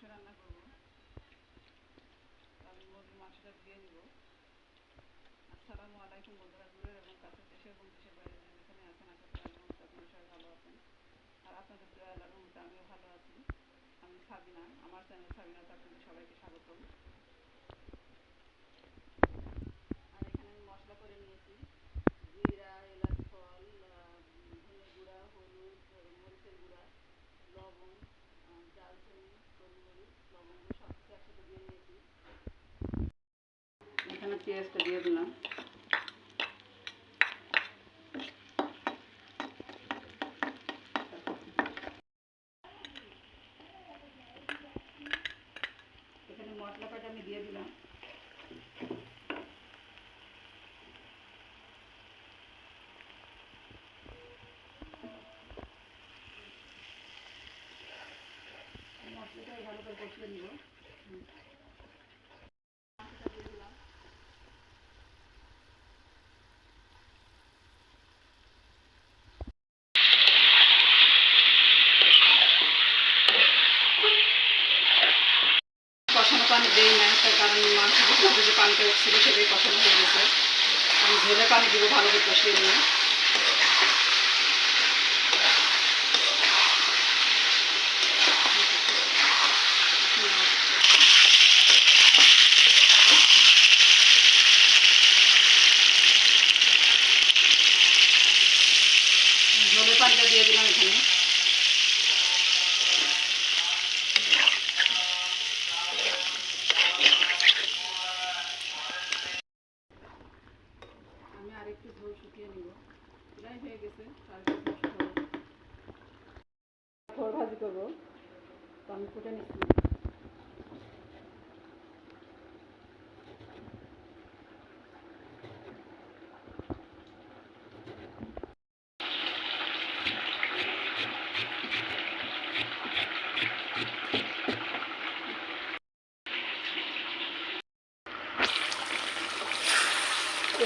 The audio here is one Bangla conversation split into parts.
মাংস রান্না করব। আমি মুরগির মাংসটা দিয়ে নিব আসসালামু আলাইকুম বন্ধুরা, দূরের এবং কাছের দেশের এবং দেশের বাইরে যে যেখানে আছেন, আশা করি আল্লাহ আপনারা সবাই ভালো আছেন। আর আপনাদের দোয়া আল্লাহ আমিও ভালো আছি। আমি সাবিনা, আমার চ্যানেল সাবিনা আপনাদের পেঁয়াজটা দিয়ে দিলাম এখানে মশলা পাটা আমি দিয়ে দিলাম মশলাটা ভালো করে কষিয়ে নিব পানি দেই না তার কারণ মাংস যে পানিটা উঠছিল সেটাই পছন্দ হয়ে গেছে। আমি ঝোলে পানি দিব ভালো করে কষিয়ে নিয়ে ঝোলে পানিটা দিয়ে দিলাম এখানে আরেকটু ঝোল শুকিয়ে নিব। প্রায় হয়ে গেছে আর একটু ভাজি করব। তো আমি ফুটে নিচ্ছি।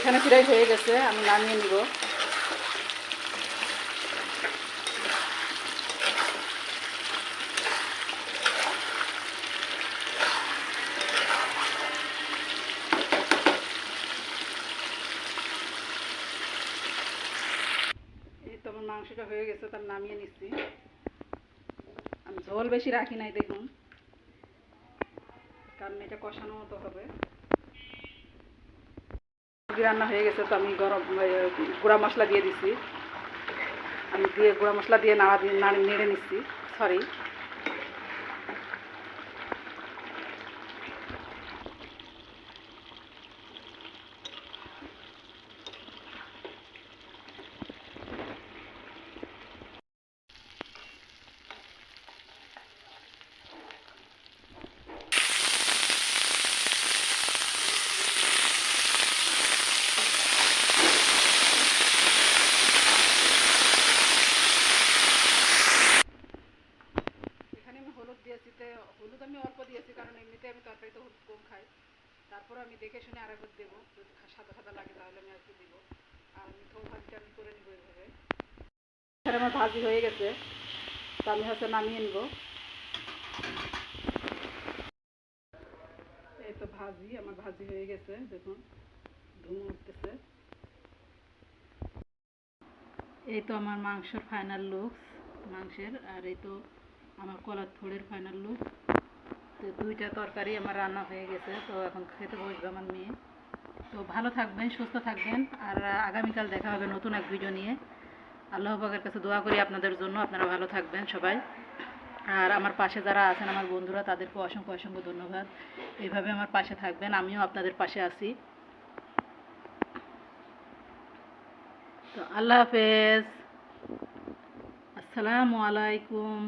এখানে প্রায় হয়ে গেছে, আমি নামিয়ে নিব। আমার মাংসটা হয়ে গেছে, তার নামিয়ে নিচ্ছি। আমি ঝোল বেশি রাখি নাই, দেখুন। কারণ এটা কষানো মতো হবে। মুরগি রান্না হয়ে গেছে, তো আমি গরম গুঁড়া মশলা দিয়ে দিছি। আমি দিয়ে, গুঁড়া মশলা দিয়ে নাড়া দিয়ে নেড়ে নিচ্ছি সরি তারপর আমি দেখে শুনে আরেকবার দেবো। যদি সাদা সাদা লাগে তাহলে আমি একটু দিব। আর থৌ ভাজিটা আমি করে নিব এখানে আমার ভাজি হয়ে গেছে। তো আমি হচ্ছে নামিয়ে নিব। এই তো ভাজি, আমার ভাজি হয়ে গেছে, দেখুন। ধুমো উঠতেছে। এই তো আমার মাংসের ফাইনাল লুক মাংসের, আর এই তো আমার কলার থোড়ের ফাইনাল লুক তো দুইটা তরকারি আমার রান্না হয়ে গেছে, তো এখন খেতে বসবে আমার মেয়ে। তো ভালো থাকবেন, সুস্থ থাকবেন, আর আগামীকাল দেখা হবে নতুন এক ভিডিও নিয়ে। আল্লাহ পাকের কাছে দোয়া করি আপনাদের জন্য, আপনারা ভালো থাকবেন সবাই। আর আমার পাশে যারা আছেন, আমার বন্ধুরা, তাদেরকে অসংখ্য অসংখ্য ধন্যবাদ। এইভাবে আমার পাশে থাকবেন, আমিও আপনাদের পাশে আছি। তো আল্লাহ হাফেজ। আসসালামু আলাইকুম।